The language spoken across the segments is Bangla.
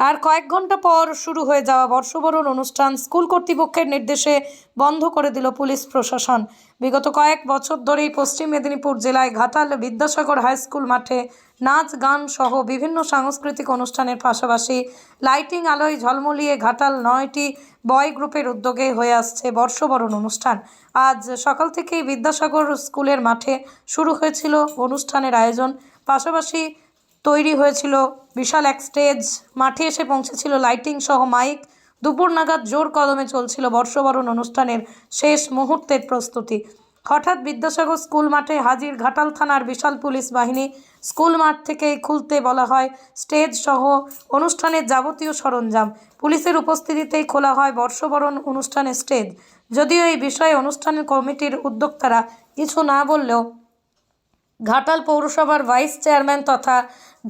আর কয়েক ঘণ্টা পর শুরু হয়ে যাওয়া বর্ষবরণ অনুষ্ঠান স্কুল কর্তৃপক্ষের নির্দেশে বন্ধ করে দিল পুলিশ প্রশাসন। বিগত কয়েক বছর ধরেই পশ্চিম মেদিনীপুর জেলায় ঘাটাল বিদ্যাসাগর হাই স্কুল মাঠে নাচ, গান সহ বিভিন্ন সাংস্কৃতিক অনুষ্ঠানের পাশাপাশি লাইটিং আলোয় ঝলমলিয়ে ঘাটাল নয়টি বয় গ্রুপের উদ্যোগে হয়ে আসছে বর্ষবরণ অনুষ্ঠান। আজ সকাল থেকেই বিদ্যাসাগর স্কুলের মাঠে শুরু হয়েছিল অনুষ্ঠানের আয়োজন। পাশাপাশি তৈরি হয়েছিল। বিশাল এক স্টেজ, মাঠে এসে পৌঁছেছিল লাইটিং সহ মাইক। দুপুর নাগাদ জোর কদমে চলছিল বর্ষবরণ অনুষ্ঠানের শেষ মুহূর্তের প্রস্তুতি। হঠাৎ বিদ্যাসাগর স্কুল মাঠে হাজির ঘাটাল থানার বিশাল পুলিশ বাহিনী স্কুল মাঠ থেকেই খুলতে বলা হয়, স্টেজ সহ অনুষ্ঠানের যাবতীয় সরঞ্জাম। পুলিশের উপস্থিতিতেই খোলা হয় বর্ষবরণ অনুষ্ঠানের স্টেজ। যদিও এই বিষয়ে অনুষ্ঠানের কমিটির উদ্যোক্তারা কিছু না বললেও ঘাটাল পৌরসভার ভাইস চেয়ারম্যান তথা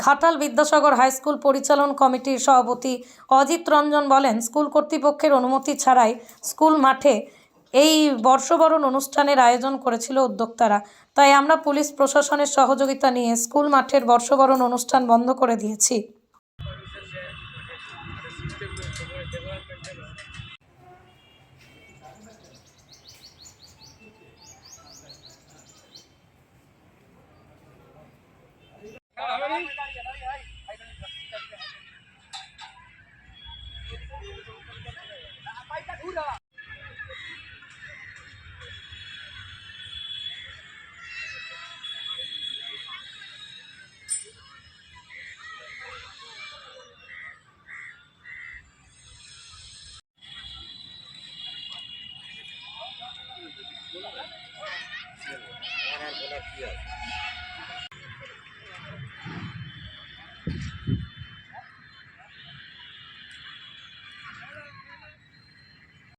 ঘাটাল বিদ্যাসাগর হাই স্কুল পরিচালন কমিটির সভাপতি অজিত রঞ্জন বলেন, স্কুল কর্তৃপক্ষের অনুমতি ছাড়াই স্কুল মাঠে এই বর্ষবরণ অনুষ্ঠানের আয়োজন করেছিল উদ্যোক্তারা। তাই আমরা পুলিশ প্রশাসনের সহযোগিতা নিয়ে স্কুল মাঠের বর্ষবরণ অনুষ্ঠান বন্ধ করে দিয়েছি।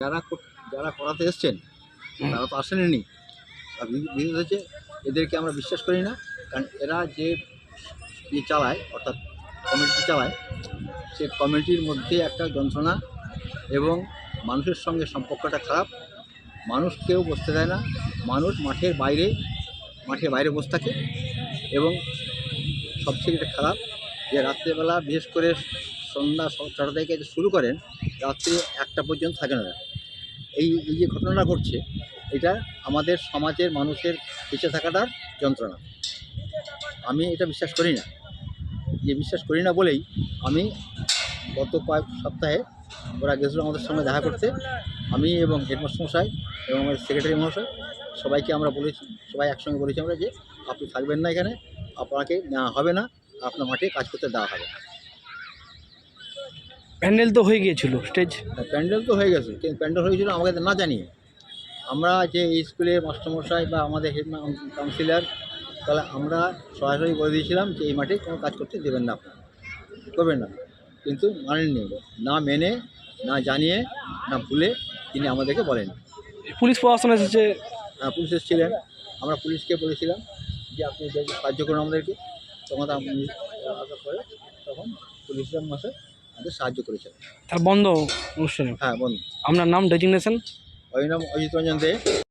যারা যারা করাতে এসছেন তারা তো আসেনি আর হচ্ছে এদেরকে আমরা বিশ্বাস করি না কারণ এরা যে ইয়ে চালায় অর্থাৎ কমিটি চালায় সে কমিটির মধ্যে একটা যন্ত্রণা এবং মানুষের সঙ্গে সম্পর্কটা খারাপ। মানুষ কেউ বসতে দেয় না। মানুষ মাঠের বাইরে মাঠের বাইরে বসে থাকে এবং সবচেয়ে যেটা খারাপ যে রাত্রেবেলা বিশেষ করে সন্ধ্যা ছটা থেকে শুরু করেন, রাত্রি একটা পর্যন্ত থাকে না। এই এই যে ঘটনাটা ঘটছে, এটা আমাদের সমাজের মানুষের বেঁচে থাকাটার যন্ত্রণা। আমি এটা বিশ্বাস করি না। যে বিশ্বাস করি না বলেই আমি গত কয়েক সপ্তাহে ওরা গেছিল আমাদের সঙ্গে দেখা করতে। আমি এবং হেডমাস্টার মশাই এবং আমাদের সেক্রেটারি মহাশয় সবাইকে আমরা বলেছি সবাই একসঙ্গে বলেছি আমরা যে আপনি থাকবেন না এখানে আপনাকে নেওয়া হবে না আপনার মাঠে কাজ করতে দেওয়া হবে না। প্যান্ডেল তো হয়ে গিয়েছিল স্টেজ হ্যাঁ, প্যান্ডেল তো হয়ে গেছে কিন্তু প্যান্ডেল হয়েছিল আমাকে না জানিয়ে। আমরা যে এই স্কুলের মাস্টারমশাই বা আমাদের হেড কাউন্সিলর তাহলে আমরা সরাসরি বলে দিয়েছিলাম যে এই মাঠে কোনো কাজ করতে দেবেন না আপনারা। করবেন না কিন্তু মানেননি না মেনে না জানিয়ে না ভুলে তিনি আমাদেরকে বলেন। পুলিশ প্রশাসন এসেছে। হ্যাঁ, পুলিশ এসেছিলেন। আমরা পুলিশকে বলেছিলাম যে আপনি সাহায্য করুন আমাদেরকে। তখন আপনি আসার পরে তখন পুলিশ মাসে আমাদের সাহায্য করেছেন তার বন্ধ অনুষ্ঠানে। হ্যাঁ বন্ধ। আপনার নাম ডেজিগনেশন? ওই নাম অজিত রঞ্জন দে।